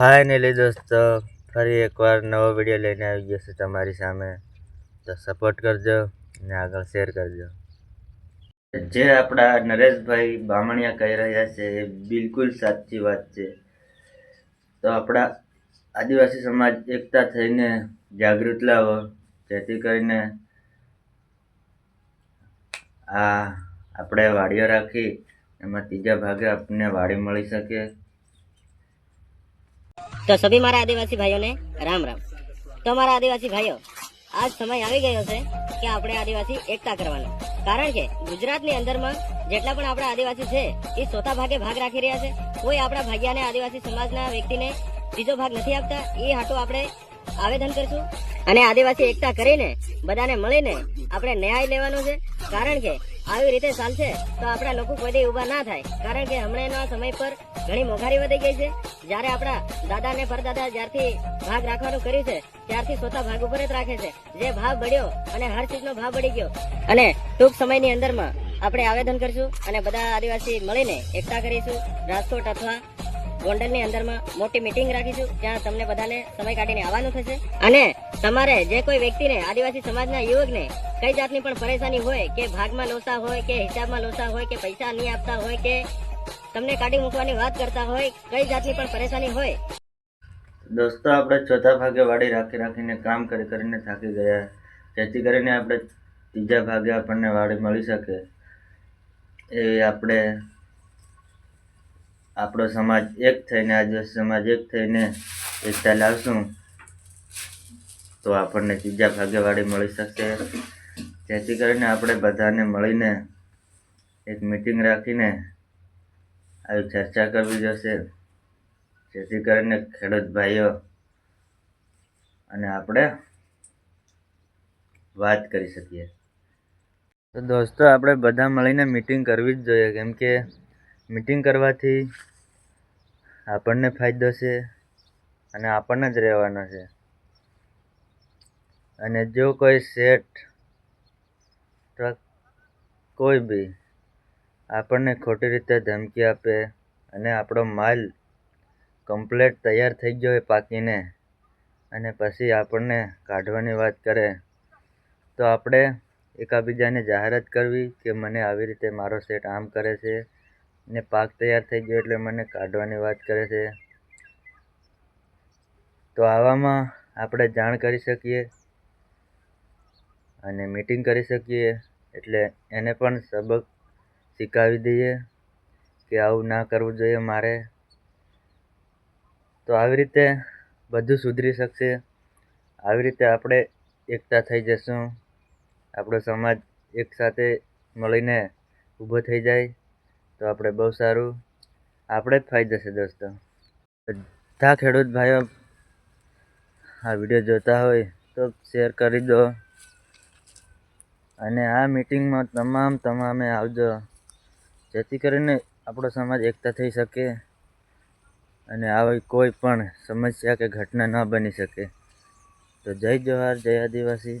Finally દોસ્તો ફરી એકવાર નવો વીડિયો લઈને આવી ગયો છે તમારી સામે. તો સપોર્ટ કરજો અને આગળ શેર કરજો. જે આપણા નરેશભાઈ બામણિયા કહી રહ્યા છે એ બિલકુલ સાચી વાત છે. તો આપણા આદિવાસી સમાજ એકતા થઈને જાગૃત લાવો. જેથી કરીને આ આપણે વાડીઓ રાખી, એમાં ત્રીજા ભાગે આપણને વાડી મળી શકે. તો સભી મારા આદિવાસી ભાઈઓને રામ રામ. તો મારા આદિવાસી ભાઈઓ, આજ સમય આવી ગયો છે કે આપણે આદિવાસી એકતા કરવાનો. કારણ કે ગુજરાતની અંદરમાં જેટલા પણ આપણા આદિવાસી છે, એ સોતા ભાગે ભાગ રાખી રહ્યા છે. કોઈ આપણા ભાગ્યાને આદિવાસી સમાજના વ્યક્તિને બીજો ભાગ નથી આપતા, એ હાટો આપણે આવેદન કરશું. અને આદિવાસી એકતા કરીને બધાને મળીને આપણે ન્યાય લેવાનો છે. કારણ કે આવી રીતે ચાલશે તો આપણા લોકો કોઈ ઊભા ના થાય. કારણ કે હમણાંના સમય પર ઘણી મોંઘારી વધી ગઈ છે. જ્યારે આપણા દાદા ને પરદાદા જ્યારથી ભાગ રાખવાનું કર્યું છે, ત્યારથી સોતા ભાગ ઉપર જ રાખે છે. જે ભાવ બળ્યો અને હર ચીજનો ભાવ બળી ગયો. અને ટૂંક સમયની અંદરમાં આપણે આવેદન કરશું અને બધા આદિવાસી મળીને એકતા કરીશું. રાજકોટ અથવા ગોંડલની અંદરમાં મોટી મીટિંગ રાખીશું ત્યાં તમને બધાને સમય કાઢીને આવવાનું થશે. અને તમારે જે કોઈ વ્યક્તિને આદિવાસી સમાજના યુવકને કઈ જાતની પણ પરેશાની હોય કે ભાગમાં લોસા હોય કે હિસાબમાં લોસા હોય કે પૈસા નહીં આપતા હોય કે તમને કાઢી મૂકવાની વાત કરતા હોય, કઈ જાતની પણ પરેશાની હોય. દોસ્તો, આપણે ચોથા ભાગે વાડી રાખી રાખીને કામ કરી કરીને થાકી ગયા. જેથી કરીને આપણે ત્રીજા ભાગે આપણને વાડી મળી શકે. એ આપણે, આપણો સમાજ એક થઈને આદિવાસી સમાજ એક થઈને એકતા લાવશું, તો આપણને ત્રીજા ભાગે વાડી મળી શકશે. જેથી કરીને આપણે બધાને મળીને એક મિટિંગ રાખીને આવી ચર્ચા કરવી જોશે. જેથી કરીને ખેડૂત ભાઈઓ અને આપણે વાત કરી શકીએ. તો દોસ્તો, આપણે બધા મળીને મીટિંગ કરવી જ જોઈએ. કેમ કે મીટિંગ કરવાથી આપણને ફાયદો છે અને આપણને જ રહેવાનો છે. અને જો કોઈ શેઠ કોઈ બી આપણને ખોટી રીતે ધમકી આપે અને આપણો માલ કમ્પ્લેટ તૈયાર થઈ ગયો હોય પાકીને અને પછી આપણને કાઢવાની વાત કરે, તો આપણે એકાબીજાને જાહેરાત કરવી કે મને આવી રીતે મારો સેટ આમ કરે છે ને પાક તૈયાર થઈ ગયો એટલે મને કાઢવાની વાત કરે છે. તો આવામાં આપણે જાણ કરી શકીએ અને મીટિંગ કરી શકીએ એટલે એને પણ સબક શીખવી દઈએ કે આવું ના કરવું જોઈએ મારે. તો આવી રીતે બધું સુધરી શકશે. આવી રીતે આપણે એકતા થઈ જશું. આપણો સમાજ એકસાથે મળીને ઊભો થઈ જાય તો આપણે બહુ સારું. આપણે જ ફાયદો છે દોસ્તો. બધા ખેડૂત ભાઈઓ આ વીડિયો જોતા હોય તો શેર કરી દો. અને આ મિટિંગમાં તમામ તમામે આવજો. જેથી કરીને આપણો સમાજ એકતા થઈ શકે અને આવી કોઈ પણ સમસ્યા કે ઘટના ન બની શકે. તો જય જવાહર, જય આદિવાસી.